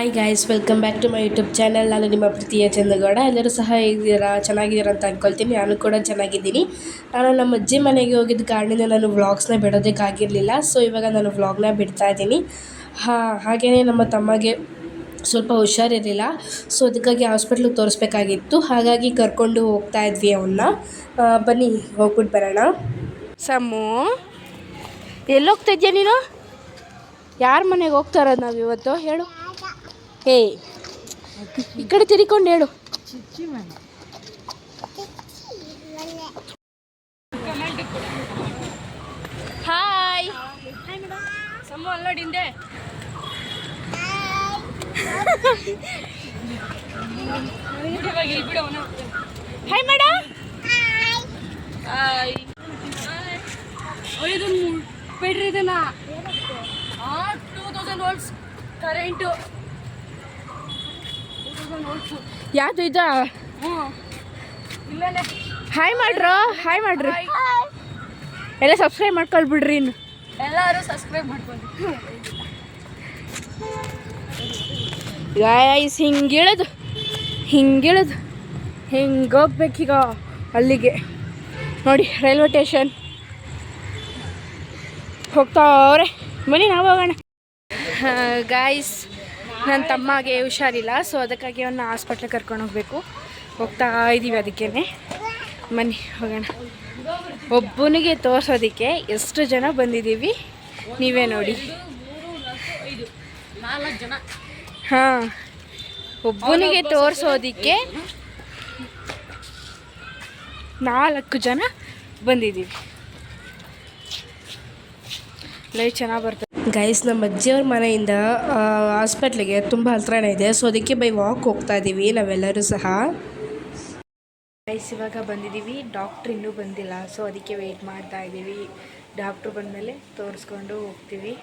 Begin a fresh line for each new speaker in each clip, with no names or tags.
Hi guys welcome back to my YouTube channel ನಾನು ನಿಮ್ಮ ಪ್ರೀತಿಯ ಚಂದಗೌಡ ಎಲ್ಲರೂ ಸಹ ಹೇಗಿದ್ದೀರಾ ಚೆನ್ನಾಗಿದ್ದೀರಾ ಅಂತ ಅಂದ್ಕೊಳ್ತೀನಿ ನಾನು ಕೂಡ ಚೆನ್ನಾಗಿದ್ದೀನಿ. ನಾನು ನಮ್ಮ ಅಜ್ಜಿ ಮನೆಗೆ ಹೋಗಿದ್ದ ಕಾರಣದಿಂದ ನಾನು ವ್ಲಾಗ್ಸ್ನ ಬಿಡೋದಕ್ಕಾಗಿರಲಿಲ್ಲ ಸೊ ಇವಾಗ ನಾನು ವ್ಲಾಗ್ನ ಬಿಡ್ತಾ ಇದ್ದೀನಿ. ಹಾಂ ಹಾಗೆಯೇ ನಮ್ಮ ತಮ್ಮಗೆ ಸ್ವಲ್ಪ ಹುಷಾರಿರಲಿಲ್ಲ. ಸೊ ಅದಕ್ಕಾಗಿ ಹಾಸ್ಪಿಟ್ಲಿಗೆ ತೋರಿಸ್ಬೇಕಾಗಿತ್ತು. ಹಾಗಾಗಿ ಕರ್ಕೊಂಡು ಹೋಗ್ತಾ ಇದ್ವಿ ಅವನ್ನ ಬನ್ನಿ ಹೋಗ್ಬಿಟ್ಟು ಬರೋಣ. ಸಮ್ಮು ಎಲ್ಲೋಗ್ತಾ ಇದೆಯಾ ನೀನು? ಯಾರ ಮನೆಗೆ ಹೋಗ್ತಾ ಇರೋದು ನಾವು ಇವತ್ತು ಹೇಳು. ಹೇ ಈ ಕಡೆ ತಿರ್ಕೊಂಡು ಹೇಳು. ಅಲ್ಲೋಡಿ ಹಿಂದೆ. ಹಾಯ್ ಮೇಡಮ್ ಹಾಯ್ ಇದನ್ನ ಟೂ ತೌಸಂಡ್ ವೋಲ್ಟ್ಸ್ ಕರೆಂಟು ಯಾವುದು ಇದ? ಹಾಯ್ ಮಾಡ್ರು ಹಾಯ್ ಮಾಡ್ರಿ. ಎಲ್ಲ ಸಬ್ಸ್ಕ್ರೈಬ್ ಮಾಡ್ಕೊಳ್ಬಿಡ್ರಿ ಇನ್ನು.
ಎಲ್ಲರೂ ಸಬ್ಸ್ಕ್ರೈಬ್ ಮಾಡ್ಕೊಂಡು
ಗಾಯ್ಸ್ ಹಿಂಗಿಳದು ಹಿಂಗಿಳಿದು ಹಿಂಗೆ ಹೋಗ್ಬೇಕೀಗ ಅಲ್ಲಿಗೆ. ನೋಡಿ ರೈಲ್ವೆ ಸ್ಟೇಷನ್ ಹೋಗ್ತಾವ್ರೆ. ಬನ್ನಿ ನಾವು ಹೋಗೋಣ. ಗಾಯ್ಸ್ ನನ್ನ ತಮ್ಮಗೆ ಹುಷಾರಿಲ್ಲ ಸೊ ಅದಕ್ಕಾಗಿ ಅವನ್ನ ಹಾಸ್ಪಿಟ್ಲಿಗೆ ಕರ್ಕೊಂಡು ಹೋಗಬೇಕು. ಹೋಗ್ತಾ ಇದ್ದೀವಿ ಅದಕ್ಕೇ ಬನ್ನಿ, ಹೋಗೋಣ. ಒಬ್ಬನಿಗೆ ತೋರಿಸೋದಕ್ಕೆ ಎಷ್ಟು ಜನ ಬಂದಿದ್ದೀವಿ? ನೀವೇ ನೋಡಿ. ಹಾಂ, ಒಬ್ಬನಿಗೆ ತೋರಿಸೋದಕ್ಕೆ ನಾಲ್ಕು ಜನ ಬಂದಿದ್ದೀವಿ. ಲೈಟ್ ಚೆನ್ನಾಗಿ ಬರ್ತದೆ. ಗೈಸ್ ನಮ್ಮ ಅಜ್ಜಿಯವ್ರ ಮನೆಯಿಂದ ಹಾಸ್ಪಿಟ್ಲಿಗೆ ತುಂಬ ಹತ್ರನೇ ಇದೆ. ಸೊ ಅದಕ್ಕೆ ಬೈ ವಾಕ್ ಹೋಗ್ತಾ ಇದ್ದೀವಿ ನಾವೆಲ್ಲರೂ ಸಹ. ಗೈಸ್ ಇವಾಗ ಬಂದಿದ್ದೀವಿ ಡಾಕ್ಟ್ರ್ ಇನ್ನೂ ಬಂದಿಲ್ಲ. ಸೊ ಅದಕ್ಕೆ ವೆಯ್ಟ್ ಮಾಡ್ತಾ ಇದ್ದೀವಿ ಡಾಕ್ಟ್ರು ಬಂದಮೇಲೆ ತೋರಿಸ್ಕೊಂಡು ಹೋಗ್ತೀವಿ.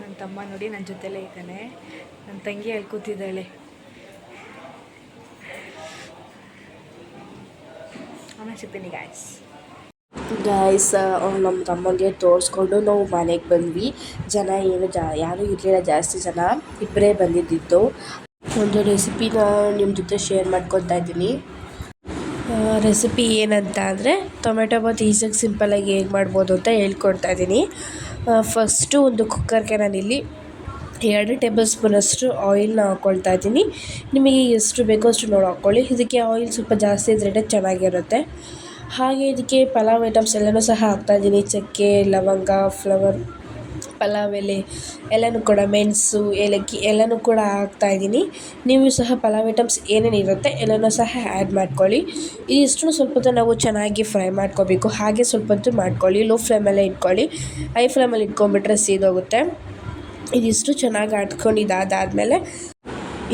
ನನ್ನ ತಮ್ಮ ನೋಡಿ ನನ್ನ ಜೊತೆಲೇ ಇದ್ದಾನೆ. ನನ್ನ ತಂಗಿ ಅಲ್ಲಿ ಕೂತಿದ್ದಾಳೆ. ಆಮೇಲೆ ಸಿಗ್ತೀನಿ ಗಾಯ್ಸ್ ಗಾಯ್ಸ್ ನಮ್ಮ ತಮ್ಮಗೆ ತೋರಿಸ್ಕೊಂಡು ನಾವು ಮನೆಗೆ ಬಂದ್ವಿ. ಜನ ಏನು ಜಾ, ಯಾರೂ ಇರಲಿಲ್ಲ, ಜಾಸ್ತಿ ಜನ ಇಬ್ಬರೇ ಬಂದಿದ್ದಿತ್ತು ಒಂದು ರೆಸಿಪಿನ ನಿಮ್ಮ ಜೊತೆ ಶೇರ್ ಮಾಡ್ಕೊತಾ ಇದ್ದೀನಿ. ರೆಸಿಪಿ ಏನಂತ ಅಂದರೆ ಟೊಮೆಟೊ ಬಾತ್ ಈಸಿಯಾಗಿ ಸಿಂಪಲಾಗಿ ಹೇಗೆ ಮಾಡ್ಬೋದು ಅಂತ ಹೇಳ್ಕೊಡ್ತಾ ಇದ್ದೀನಿ. ಫಸ್ಟು ಒಂದು ಕುಕ್ಕರ್ಗೆ ನಾನಿಲ್ಲಿ ಎರಡು ಟೇಬಲ್ ಸ್ಪೂನಷ್ಟು ಆಯಿಲ್ನ ಹಾಕ್ಕೊಳ್ತಾ ಇದ್ದೀನಿ. ನಿಮಗೆ ಎಷ್ಟು ಬೇಕೋ ಅಷ್ಟು ನೋಡಿ ಹಾಕ್ಕೊಳ್ಳಿ. ಇದಕ್ಕೆ ಆಯಿಲ್ ಸ್ವಲ್ಪ ಜಾಸ್ತಿ ಇದ್ರೆ ಚೆನ್ನಾಗಿರುತ್ತೆ. ಹಾಗೆ ಇದಕ್ಕೆ ಪಲಾವ್ ಐಟಮ್ಸ್ ಎಲ್ಲನೂ ಸಹ ಹಾಕ್ತಾಯಿದ್ದೀನಿ ಚಕ್ಕೆ, ಲವಂಗ ಫ್ಲವರ್ ಪಲಾವ್ ಎಲೆ ಎಲ್ಲನೂ ಕೂಡ ಮೆಣಸು, ಏಲಕ್ಕಿ ಎಲ್ಲನೂ ಕೂಡ ಹಾಕ್ತಾಯಿದ್ದೀನಿ ನೀವು ಸಹ ಪಲಾವ್ ಐಟಮ್ಸ್ ಏನೇನು ಇರುತ್ತೆ ಎಲ್ಲನೂ ಸಹ ಆ್ಯಡ್ ಮಾಡ್ಕೊಳ್ಳಿ. ಇದಿಷ್ಟು ಸ್ವಲ್ಪ ಹೊತ್ತು ನಾವು ಚೆನ್ನಾಗಿ ಫ್ರೈ ಮಾಡ್ಕೋಬೇಕು. ಹಾಗೆ ಸ್ವಲ್ಪ ಹೊತ್ತು ಮಾಡ್ಕೊಳ್ಳಿ. ಲೋ ಫ್ಲೇಮಲ್ಲೇ ಇಟ್ಕೊಳ್ಳಿ. ಹೈ ಫ್ಲೇಮಲ್ಲಿ ಇಟ್ಕೊಂಬಿಟ್ರೆ ಸೀದೋಗುತ್ತೆ. ಇದಿಷ್ಟು ಚೆನ್ನಾಗಿ ಆಡ್ಕೊಂಡಿದ್ದಾದಾದಮೇಲೆ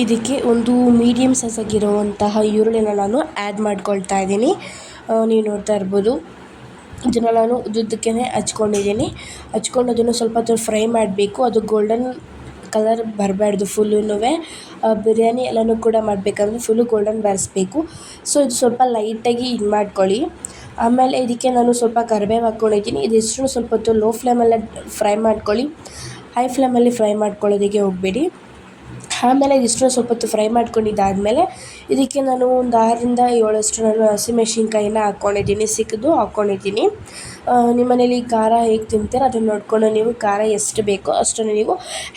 ಇದಕ್ಕೆ ಒಂದು ಮೀಡಿಯಮ್ ಸೈಜಾಗಿರುವಂತಹ ಈರುಳ್ಳಿನ ನಾನು ಆ್ಯಡ್ ಮಾಡ್ಕೊಳ್ತಾ ಇದ್ದೀನಿ. ನೀವು ನೋಡ್ತಾ ಇರ್ಬೋದು. ಇದನ್ನು ನಾನು ಉದ್ದುದ್ದಕ್ಕೆ ಹಚ್ಕೊಂಡಿದ್ದೀನಿ. ಹಚ್ಕೊಂಡು ಅದನ್ನು ಸ್ವಲ್ಪ ಹೊತ್ತು ಫ್ರೈ ಮಾಡಬೇಕು. ಅದು ಗೋಲ್ಡನ್ ಕಲರ್ ಬರಬಾರ್ದು ಫುಲ್ಲೂ ಬಿರಿಯಾನಿ ಎಲ್ಲನೂ ಕೂಡ ಮಾಡಬೇಕಂದ್ರೆ ಫುಲ್ಲು ಗೋಲ್ಡನ್ ಬರೆಸ್ಬೇಕು. ಸೊ ಇದು ಸ್ವಲ್ಪ ಲೈಟಾಗಿ ಇದು ಮಾಡ್ಕೊಳ್ಳಿ. ಆಮೇಲೆ ಇದಕ್ಕೆ ನಾನು ಸ್ವಲ್ಪ ಕರಿಬೇವು ಹಾಕ್ಕೊಂಡಿದ್ದೀನಿ. ಇದಿಷ್ಟು ಸ್ವಲ್ಪ ಹೊತ್ತು ಲೋ ಫ್ಲೇಮಲ್ಲೇ ಫ್ರೈ ಮಾಡ್ಕೊಳ್ಳಿ. ಹೈ ಫ್ಲೇಮಲ್ಲಿ ಫ್ರೈ ಮಾಡ್ಕೊಳ್ಳೋದಕ್ಕೆ ಹೋಗಬೇಡಿ. ಆಮೇಲೆ ಇದಿಷ್ಟು ಸ್ವಲ್ಪ ಹೊತ್ತು ಫ್ರೈ ಮಾಡ್ಕೊಂಡಿದ್ದಾದಮೇಲೆ ಇದಕ್ಕೆ ನಾನು ಒಂದು ಆರರಿಂದ ಏಳಷ್ಟು ನಾನು ಹಸಿಮೆಣ್ಸಿನ್ಕಾಯಿನ ಹಾಕ್ಕೊಂಡಿದ್ದೀನಿ, ಸಿಕ್ಕಿದ್ದು ಹಾಕ್ಕೊಂಡಿದ್ದೀನಿ. ನಿಮ್ಮ ಮನೇಲಿ ಖಾರ ಹೇಗೆ ತಿಂತೀರ ಅದನ್ನು ನೋಡಿಕೊಂಡು ನೀವು ಖಾರ ಎಷ್ಟು ಬೇಕೋ ಅಷ್ಟನ್ನು ನೀವು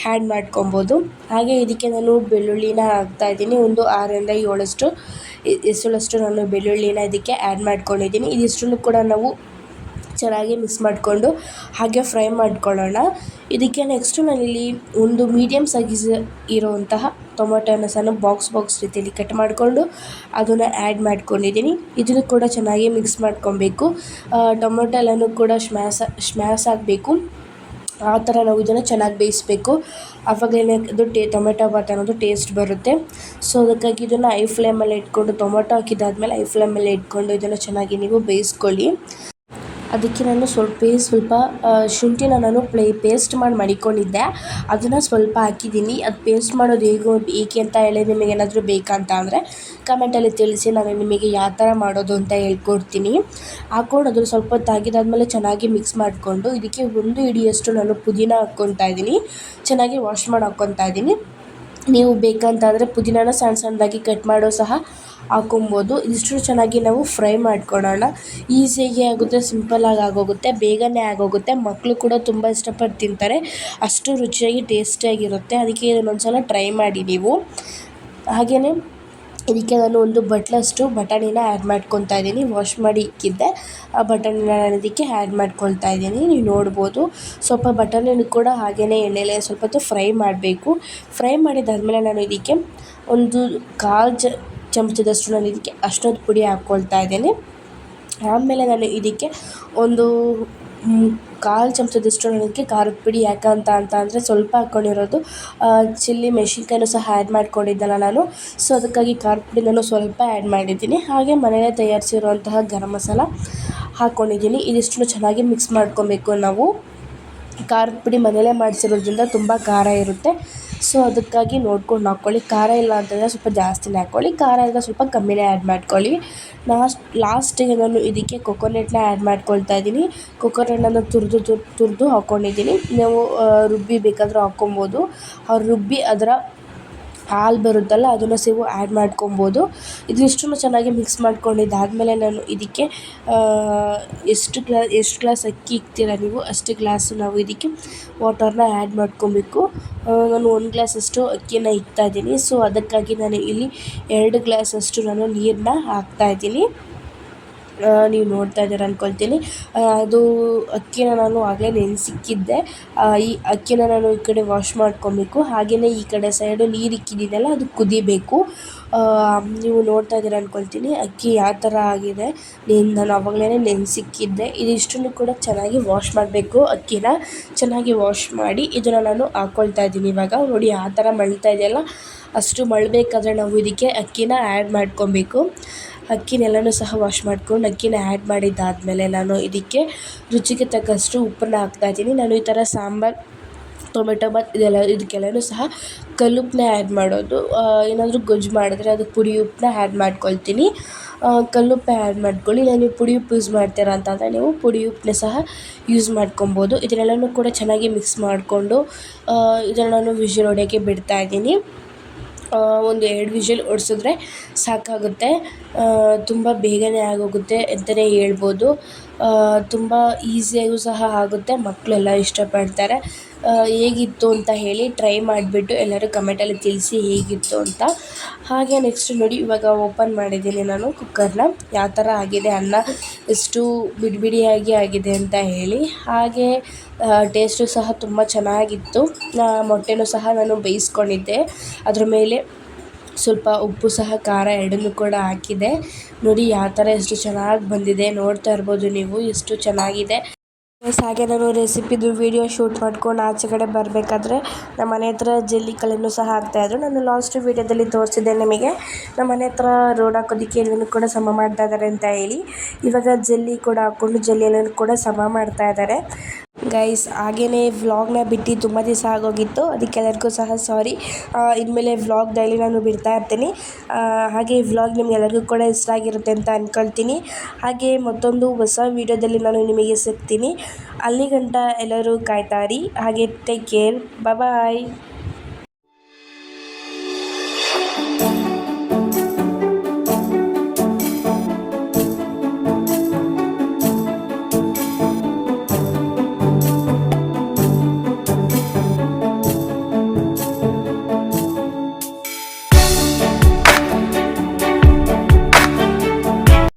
ಆ್ಯಡ್ ಮಾಡ್ಕೊಬೋದು. ಹಾಗೆ ಇದಕ್ಕೆ ನಾನು ಬೆಳ್ಳುಳ್ಳಿನ ಹಾಕ್ತಾಯಿದ್ದೀನಿ ಒಂದು ಆರರಿಂದ ಏಳಷ್ಟು ಎಷ್ಟುಳಷ್ಟು ನಾನು ಬೆಳ್ಳುಳ್ಳಿನ ಇದಕ್ಕೆ ಆ್ಯಡ್ ಮಾಡ್ಕೊಂಡಿದ್ದೀನಿ. ಇದಿಷ್ಟನ್ನು ಕೂಡ ನಾವು ಚೆನ್ನಾಗಿ ಮಿಕ್ಸ್ ಮಾಡಿಕೊಂಡು ಹಾಗೆ ಫ್ರೈ ಮಾಡ್ಕೊಳ್ಳೋಣ. ಇದಕ್ಕೆ ನೆಕ್ಸ್ಟು ನಾನಿಲ್ಲಿ ಒಂದು ಮೀಡಿಯಮ್ ಸೈಜ್ ಇರುವಂತಹ ಟೊಮೊಟೊನ ಸಹ ಬಾಕ್ಸ್ ಬಾಕ್ಸ್ ರೀತಿಯಲ್ಲಿ ಕಟ್ ಮಾಡಿಕೊಂಡು ಅದನ್ನು ಆ್ಯಡ್ ಮಾಡ್ಕೊಂಡಿದ್ದೀನಿ. ಇದನ್ನು ಕೂಡ ಚೆನ್ನಾಗಿ ಮಿಕ್ಸ್ ಮಾಡ್ಕೊಬೇಕು. ಟೊಮೊಟೊ ಕೂಡ ಸ್ಮ್ಯಾಸ್ ಸ್ಮ್ಯಾಸ್ ಆಗಬೇಕು. ಆ ಥರ ನಾವು ಇದನ್ನು ಚೆನ್ನಾಗಿ ಬೇಯಿಸಬೇಕು. ಆವಾಗಲೇ ಅದು ಟೇ ಟೊಮೆಟೊ ಬಾತ್ ಅನ್ನೋದು ಟೇಸ್ಟ್ ಬರುತ್ತೆ. ಸೊ ಅದಕ್ಕಾಗಿ ಇದನ್ನು ಐ ಫ್ಲೇಮಲ್ಲಿ ಇಟ್ಕೊಂಡು ಟೊಮೊಟೊ ಹಾಕಿದ್ದಾದ್ಮೇಲೆ ಐ ಫ್ಲೇಮಲ್ಲಿ ಇಟ್ಕೊಂಡು ಇದನ್ನು ಚೆನ್ನಾಗಿ ನೀವು ಬೇಯಿಸ್ಕೊಳ್ಳಿ. ಅದಕ್ಕೆ ನಾನು ಸ್ವಲ್ಪ ಸ್ವಲ್ಪ ಶುಂಠಿನ ನಾನು ಪ್ಲೇ ಪೇಸ್ಟ್ ಮಾಡಿ ಮಡಿಕೊಂಡಿದ್ದೆ. ಅದನ್ನು ಸ್ವಲ್ಪ ಹಾಕಿದ್ದೀನಿ. ಅದು ಪೇಸ್ಟ್ ಮಾಡೋದು ಹೇಗೋ ಏಕೆ ಅಂತ ಹೇಳಿ ನಿಮಗೇನಾದರೂ ಬೇಕಂತ ಅಂದರೆ ಕಮೆಂಟಲ್ಲಿ ತಿಳಿಸಿ, ನಾನು ನಿಮಗೆ ಯಾವ ಥರ ಮಾಡೋದು ಅಂತ ಹೇಳ್ಕೊಡ್ತೀನಿ. ಹಾಕ್ಕೊಂಡು ಅದನ್ನು ಸ್ವಲ್ಪ ಹೊತ್ತು ಆಗಿದಾದ್ಮೇಲೆ ಚೆನ್ನಾಗಿ ಮಿಕ್ಸ್ ಮಾಡಿಕೊಂಡು, ಇದಕ್ಕೆ ಒಂದು ಹಿಡಿಯಷ್ಟು ನಾನು ಪುದೀನ ಹಾಕ್ಕೊತಾ ಇದ್ದೀನಿ. ಚೆನ್ನಾಗಿ ವಾಶ್ ಮಾಡಿ ಹಾಕ್ಕೊತಾ ಇದ್ದೀನಿ. ನೀವು ಬೇಕಂತಾದರೆ ಪುದೀನಾನ ಸಣ್ಣ ಸಣ್ಣದಾಗಿ ಕಟ್ ಮಾಡೋ ಸಹ ಹಾಕೊಬೋದು. ಇದಿಷ್ಟು ಚೆನ್ನಾಗಿ ನಾವು ಫ್ರೈ ಮಾಡ್ಕೊಳ್ಳೋಣ ಈಸಿಯಾಗಿ ಆಗುತ್ತೆ ಸಿಂಪಲ್ಲಾಗಿ ಆಗೋಗುತ್ತೆ, ಬೇಗನೆ ಆಗೋಗುತ್ತೆ. ಮಕ್ಕಳು ಕೂಡ ತುಂಬ ಇಷ್ಟಪಟ್ಟು ತಿಂತಾರೆ. ಅಷ್ಟು ರುಚಿಯಾಗಿ ಟೇಸ್ಟಿಯಾಗಿರುತ್ತೆ ಅದಕ್ಕೆ ಇದನ್ನೊಂದು ಸಲ ಟ್ರೈ ಮಾಡಿ ನೀವು. ಹಾಗೆಯೇ ಇದಕ್ಕೆ ನಾನು ಒಂದು ಬಟ್ಲಷ್ಟು ಬಟಾಣಿನ ಆ್ಯಡ್ ಮಾಡ್ಕೊತಾ ಇದ್ದೀನಿ. ವಾಶ್ ಮಾಡಿ ಇಕ್ಕಿದ್ದೆ. ಆ ಬಟಾಣಿನ ನಾನು ಇದಕ್ಕೆ ಆ್ಯಡ್ ಮಾಡ್ಕೊತಾ ಇದ್ದೀನಿ. ನೀವು ನೋಡ್ಬೋದು. ಸ್ವಲ್ಪ ಬಟಾಣಿನೂ ಕೂಡ ಹಾಗೆಯೇ ಎಣ್ಣೆಲೆ ಸ್ವಲ್ಪ ಹೊತ್ತು ಫ್ರೈ ಮಾಡಬೇಕು. ಫ್ರೈ ಮಾಡಿದಾದ್ಮೇಲೆ ನಾನು ಇದಕ್ಕೆ ಒಂದು ಕಾಲು ಚ ಚಮಚದಷ್ಟು ನಾನು ಇದಕ್ಕೆ ಅಷ್ಟೊಂದು ಪುಡಿ ಹಾಕ್ಕೊಳ್ತಾ ಇದ್ದೀನಿ. ಆಮೇಲೆ ನಾನು ಇದಕ್ಕೆ ಒಂದು ಕಾಲು ಚಮಚದಷ್ಟು ನನಗೆ ಖಾರದ ಪುಡಿ ಯಾಕಂತ ಅಂತ ಅಂದರೆ ಸ್ವಲ್ಪ ಹಾಕ್ಕೊಂಡಿರೋದು ಚಿಲ್ಲಿ ಮೆಣ್ಸಿನ್ಕಾಯಿನೂ ಸಹ ಆ್ಯಡ್ ಮಾಡ್ಕೊಂಡಿದ್ದೆನಲ್ಲ ನಾನು. ಸೊ ಅದಕ್ಕಾಗಿ ಖಾರದ ಪುಡಿ ಸ್ವಲ್ಪ ಆ್ಯಡ್ ಮಾಡಿದ್ದೀನಿ. ಹಾಗೆ ಮನೆಯಲ್ಲೇ ತಯಾರಿಸಿರುವಂತಹ ಗರಂ ಮಸಾಲ ಹಾಕ್ಕೊಂಡಿದ್ದೀನಿ ಇದಿಷ್ಟನ್ನು ಚೆನ್ನಾಗಿ ಮಿಕ್ಸ್ ಮಾಡ್ಕೊಬೇಕು ನಾವು. ಖಾರದ ಪುಡಿ ಮನೆಯಲ್ಲೇ ಮಾಡಿಸಿರೋದ್ರಿಂದ ತುಂಬ ಖಾರ ಇರುತ್ತೆ. ಸೊ ಅದಕ್ಕಾಗಿ ನೋಡ್ಕೊಂಡು ಹಾಕ್ಕೊಳ್ಳಿ. ಖಾರ ಇಲ್ಲ ಅಂತಂದರೆ ಸ್ವಲ್ಪ ಜಾಸ್ತಿನೇ ಹಾಕ್ಕೊಳ್ಳಿ. ಖಾರ ಇದ್ದರೆ ಸ್ವಲ್ಪ ಕಮ್ಮಿನೇ ಆ್ಯಡ್ ಮಾಡ್ಕೊಳ್ಳಿ. ಲಾಸ್ಟ್ ಲಾಸ್ಟಿಗೆ ನಾನು ಇದಕ್ಕೆ ಕೊಕೊನೆಟ್ನ ಆ್ಯಡ್ ಮಾಡ್ಕೊಳ್ತಾ ಇದ್ದೀನಿ. ಕೊಕೊನೆಟ್ನ ತುರಿದು ತುರಿದು ಹಾಕ್ಕೊಂಡಿದ್ದೀನಿ ನಾವು ರುಬ್ಬಿ ಬೇಕಾದರೂ ಹಾಕ್ಕೊಬೋದು. ಅವ್ರು ರುಬ್ಬಿ ಅದರ ಹಾಲು ಬರುತ್ತಲ್ಲ, ಅದನ್ನು ಸೇವು ಆ್ಯಡ್ ಮಾಡ್ಕೊಬೋದು. ಇದಿಷ್ಟನ್ನು ಚೆನ್ನಾಗಿ ಮಿಕ್ಸ್ ಮಾಡ್ಕೊಂಡಿದ್ದಾದಮೇಲೆ ನಾನು ಇದಕ್ಕೆ ಎಷ್ಟು ಗ್ಲಾ, ಎಷ್ಟು ಗ್ಲಾಸ್ ಅಕ್ಕಿ ಇಕ್ತೀರ ನೀವು, ಅಷ್ಟು ಗ್ಲಾಸು ನಾವು ಇದಕ್ಕೆ ವಾಟರ್ನ ಆ್ಯಡ್ ಮಾಡ್ಕೊಬೇಕು. ನಾನು ಒಂದು ಗ್ಲಾಸಷ್ಟು ಅಕ್ಕಿನ ಇಕ್ತಾಯಿದ್ದೀನಿ ಸೊ ಅದಕ್ಕಾಗಿ ನಾನು ಇಲ್ಲಿ ಎರಡು ಗ್ಲಾಸಷ್ಟು ನಾನು ನೀರನ್ನ ಹಾಕ್ತಾಯಿದ್ದೀನಿ ನೀವು ನೋಡ್ತಾ ಇದ್ದೀರ ಅಂದ್ಕೊಳ್ತೀನಿ ಅದು ಅಕ್ಕಿನ ನಾನು ಆಗಲೇ ನೆನೆಸಿಕ್ಕಿದ್ದೆ. ಈ ಅಕ್ಕಿನ ನಾನು ಈ ಕಡೆ ವಾಶ್ ಮಾಡ್ಕೊಬೇಕು. ಹಾಗೆಯೇ ಈ ಕಡೆ ಸೈಡು ನೀರು ಇಕ್ಕಿದ್ದೀನಲ್ಲ ಅದು ಕುದಿಬೇಕು. ನೀವು ನೋಡ್ತಾ ಇದ್ದೀರ ಅಂದ್ಕೊಳ್ತೀನಿ ಅಕ್ಕಿ ಯಾವ ಥರ ಆಗಿದೆ ನೀನು ನಾನು ಆವಾಗಲೇ ನೆನೆಸಿಕ್ಕಿದ್ದೆ. ಇದಿಷ್ಟನ್ನು ಕೂಡ ಚೆನ್ನಾಗಿ ವಾಶ್ ಮಾಡಬೇಕು ಅಕ್ಕಿನ. ಚೆನ್ನಾಗಿ ವಾಶ್ ಮಾಡಿ ಇದನ್ನು ನಾನು ಹಾಕ್ಕೊಳ್ತಾ ಇದ್ದೀನಿ ಇವಾಗ. ನೋಡಿ ಆ ಥರ ಮಳ್ತಾ ಇದೆಯಲ್ಲ, ಅಷ್ಟು ಮಳಬೇಕಾದ್ರೆ ನಾವು ಇದಕ್ಕೆ ಅಕ್ಕಿನ ಆ್ಯಡ್ ಮಾಡ್ಕೊಬೇಕು. ಅಕ್ಕಿನೆಲ್ಲನೂ ಸಹ ವಾಶ್ ಮಾಡ್ಕೊಂಡು ಅಕ್ಕಿನ ಆ್ಯಡ್ ಮಾಡಿದ್ದಾದಮೇಲೆ ನಾನು ಇದಕ್ಕೆ ರುಚಿಗೆ ತಕ್ಕಷ್ಟು ಉಪ್ಪನ್ನ ಹಾಕ್ತಾಯಿದ್ದೀನಿ ನಾನು ಈ ಥರ ಸಾಂಬಾರು, ಟೊಮೆಟೊ ಬಾತ್ ಇದೆಲ್ಲ, ಇದಕ್ಕೆಲ್ಲನೂ ಸಹ ಕಲ್ಲುಪ್ಪನ್ನೇ ಆ್ಯಡ್ ಮಾಡೋದು. ಏನಾದರೂ ಗೊಜ್ಜು ಮಾಡಿದ್ರೆ ಅದಕ್ಕೆ ಪುಡಿ ಉಪ್ಪನ್ನ ಆ್ಯಡ್ ಮಾಡ್ಕೊಳ್ತೀನಿ. ಕಲ್ಲುಪ್ಪೇ ಆ್ಯಡ್ ಮಾಡ್ಕೊಳ್ಳಿ. ನಾನು ಪುಡಿ ಉಪ್ಪು ಯೂಸ್ ಮಾಡ್ತೀರಾ ಅಂತಂದರೆ ನೀವು ಪುಡಿ ಉಪ್ಪನ್ನ ಸಹ ಯೂಸ್ ಮಾಡ್ಕೊಬೋದು ಇದನ್ನೆಲ್ಲನೂ ಕೂಡ ಚೆನ್ನಾಗಿ ಮಿಕ್ಸ್ ಮಾಡಿಕೊಂಡು ಇದನ್ನು ನಾನು ವಿಷಲ್ ಹೊಡೆಯೋಕ್ಕೆ ಬಿಡ್ತಾಯಿದ್ದೀನಿ ಒಂದು ಎರಡು ವಿಷಲ್ ಹೊಡ್ಸಿದ್ರೆ ಸಾಕಾಗುತ್ತೆ. ತುಂಬ ಬೇಗನೆ ಆಗೋಗುತ್ತೆ ಅಂತಲೇ ಹೇಳ್ಬೋದು. ತುಂಬ ಈಸಿಯಾಗೂ ಸಹ ಆಗುತ್ತೆ. ಮಕ್ಕಳೆಲ್ಲ ಇಷ್ಟಪಡ್ತಾರೆ. ಹೇಗಿತ್ತು ಅಂತ ಹೇಳಿ ಟ್ರೈ ಮಾಡಿಬಿಟ್ಟು ಎಲ್ಲರೂ ಕಮೆಂಟಲ್ಲಿ ತಿಳಿಸಿ ಹೇಗಿತ್ತು ಅಂತ. ಹಾಗೆ ನೆಕ್ಸ್ಟ್ ನೋಡಿ ಇವಾಗ ಓಪನ್ ಮಾಡಿದ್ದೀನಿ ನಾನು ಕುಕ್ಕರ್ನ ಯಾವ ಥರ ಆಗಿದೆ ಅನ್ನ? ಎಷ್ಟು ಬಿಡಿ ಬಿಡಿಯಾಗಿ ಆಗಿದೆ ಅಂತ ಹೇಳಿ. ಹಾಗೆ ಟೇಸ್ಟು ಸಹ ತುಂಬ ಚೆನ್ನಾಗಿತ್ತು. ಮೊಟ್ಟೆನೂ ಸಹ ನಾನು ಬೇಯಿಸ್ಕೊಂಡಿದ್ದೆ. ಅದ್ರ ಮೇಲೆ ಸ್ವಲ್ಪ ಉಪ್ಪು ಸಹ, ಖಾರ ಎರಡನ್ನೂ ಕೂಡ ಹಾಕಿದೆ. ನೋಡಿ, ಯಾವ ಥರ ಎಷ್ಟು ಚೆನ್ನಾಗಿ ಬಂದಿದೆ, ನೋಡ್ತಾ ಇರ್ಬೋದು ನೀವು, ಎಷ್ಟು ಚೆನ್ನಾಗಿದೆ. ಹಾಗೆ ನಾನು ರೆಸಿಪಿದು ವೀಡಿಯೋ ಶೂಟ್ ಮಾಡ್ಕೊಂಡು ಆಚೆ ಕಡೆ ಬರಬೇಕಾದ್ರೆ ನಮ್ಮ ಮನೆ ಹತ್ರ ಜಲ್ಲಿ ಕಲ್ಲನ್ನು ಸಹ ಹಾಕ್ತಾಯಿದ್ರು ನಾನು ಲಾಸ್ಟ್ ವೀಡಿಯೋದಲ್ಲಿ ತೋರಿಸಿದೆ ನಿಮಗೆ. ನಮ್ಮ ಮನೆ ಹತ್ರ ರೋಡ್ ಹಾಕೋದಕ್ಕೆ ಎಲ್ಲನೂ ಕೂಡ ಸಮ ಮಾಡ್ತಾ ಇದ್ದಾರೆ ಅಂತ ಹೇಳಿ. ಇವಾಗ ಜಲ್ಲಿ ಕೂಡ ಹಾಕ್ಕೊಂಡು ಜಲ್ಲಿಯಲ್ಲೂ ಕೂಡ ಸಮ ಮಾಡ್ತಾ ಇದ್ದಾರೆ ಗೈಸ್ ಹಾಗೇ ವ್ಲಾಗ್ನ ಬಿಟ್ಟು ತುಂಬ ದಿವಸ ಆಗೋಗಿತ್ತು. ಅದಕ್ಕೆಲ್ಲರಿಗೂ ಸಹ ಸಾರಿ ಇನ್ಮೇಲೆ ವ್ಲಾಗ್ ಡೈಲಿ ನಾನು ಬಿಡ್ತಾ ಇರ್ತೀನಿ. ಹಾಗೆ ಈ ವ್ಲಾಗ್ ನಿಮಗೆಲ್ಲರಿಗೂ ಕೂಡ ಇಷ್ಟ ಆಗಿರುತ್ತೆ ಅಂತ ಅಂದ್ಕೊಳ್ತೀನಿ ಹಾಗೆ ಮತ್ತೊಂದು ಹೊಸ ವೀಡಿಯೋದಲ್ಲಿ ನಾನು ನಿಮಗೆ ಸಿಗ್ತೀನಿ. ಅಲ್ಲಿಗಂಟ ಎಲ್ಲರೂ ಕಾಯ್ತಾರಿ. ಹಾಗೆ ಟೇಕ್ ಕೇರ್ ಬಾಯ್